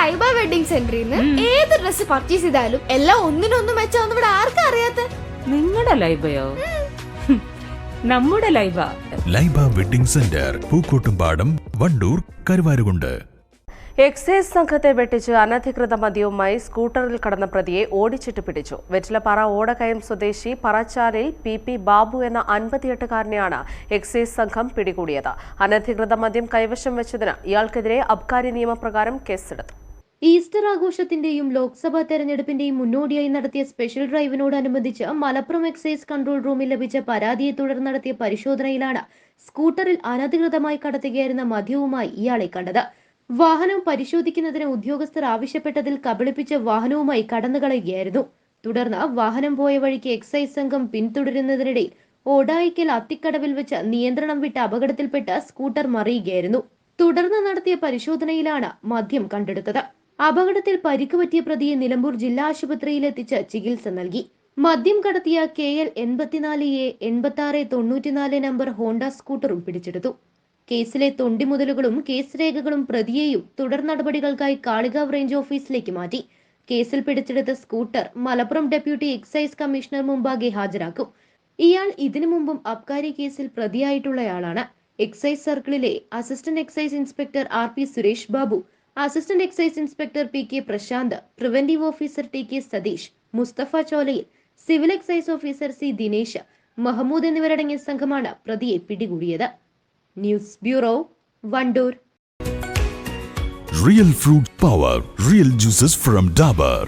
Laiba wedding സെന്ററിൽ നിന്ന് ഏത് ഡ്രസ് പർച്ചേസ് ചെയ്താലും എല്ലാം ഒന്നിനൊന്നും മെച്ചാന്ന് ഇവിടെ ആർക്കും അറിയാത്ത? നിങ്ങളുടെ ലൈബയോ? നമ്മുടെ Laiba. Laiba wedding centre Pookkottumpadam Wandoor Karuvarakundu. Excise സംഘത്തെ വെട്ടിച്ച് അനധികൃത മദ്യവുമായി സ്കൂട്ടറിൽ കടന്ന പ്രതിയെ ഓടിച്ചിട്ട് പിടിച്ചു. വെറ്റിലപ്പാറ ഓടകയം സ്വദേശി പറച്ചാലിൽ പി പി ബാബു എന്ന അൻപത്തിയെട്ടുകാരനെയാണ് എക്സൈസ് സംഘം പിടികൂടിയത്. അനധികൃത മദ്യം കൈവശം വെച്ചതിന് ഇയാൾക്കെതിരെ അബ്കാരി നിയമപ്രകാരം കേസെടുത്തു. ഈസ്റ്റർ ആഘോഷത്തിന്റെയും ലോക്സഭാ തെരഞ്ഞെടുപ്പിന്റെയും മുന്നോടിയായി നടത്തിയ സ്പെഷ്യൽ ഡ്രൈവിനോടനുബന്ധിച്ച് മലപ്പുറം എക്സൈസ് കൺട്രോൾ റൂമിൽ ലഭിച്ച പരാതിയെ തുടർന്ന് നടത്തിയ പരിശോധനയിലാണ് സ്കൂട്ടറിൽ അനധികൃതമായി കടത്തുകയായിരുന്ന മദ്യവുമായി ഇയാളെ കണ്ടത്. വാഹനം പരിശോധിക്കുന്നതിന് ഉദ്യോഗസ്ഥർ ആവശ്യപ്പെട്ടതിൽ കബളിപ്പിച്ച വാഹനവുമായി കടന്നുകളയുകയായിരുന്നു. തുടർന്ന് വാഹനം പോയ വഴിക്ക് എക്സൈസ് സംഘം പിന്തുടരുന്നതിനിടയിൽ ഓടായിക്കൽ അത്തിക്കടവിൽ വെച്ച് നിയന്ത്രണം വിട്ട അപകടത്തിൽപ്പെട്ട് സ്കൂട്ടർ മറിയുകയായിരുന്നു. തുടർന്ന് നടത്തിയ പരിശോധനയിലാണ് മദ്യം കണ്ടെടുത്തത്. അപകടത്തിൽ പരിക്ക് പറ്റിയ പ്രതിയെ നിലമ്പൂർ ജില്ലാ ആശുപത്രിയിൽ എത്തിച്ച് ചികിത്സ നൽകി. മദ്യം കടത്തിയ കെ എൽ എൺപത്തിനാല് എ എൺപത്തി ആറ് തൊണ്ണൂറ്റിനാല് നമ്പർ ഹോണ്ട സ്കൂട്ടറും പിടിച്ചെടുത്തു. കേസിലെ തൊണ്ടിമുതലുകളും കേസ് രേഖകളും പ്രതിയെയും തുടർ നടപടികൾക്കായി കാളികാവ് റേഞ്ച് ഓഫീസിലേക്ക് മാറ്റി. കേസിൽ പിടിച്ചെടുത്ത scooter Malappuram deputy excise commissioner മുമ്പാകെ ഹാജരാക്കും. ഇയാൾ ഇതിനു മുമ്പും അബ്കാരി കേസിൽ പ്രതിയായിട്ടുള്ളയാളാണ്. Excise സർക്കിളിലെ assistant excise inspector R P Suresh Babu assistant excise inspector P K Prashanth preventive officer T K Satheesh Musthafa Cholayil civil excise officer C Dinesh Mahmood എന്നിവരടങ്ങിയ സംഘമാണ് പ്രതിയെ പിടികൂടിയത്. News bureau Wandoor. Real fruit power real juices from Dabur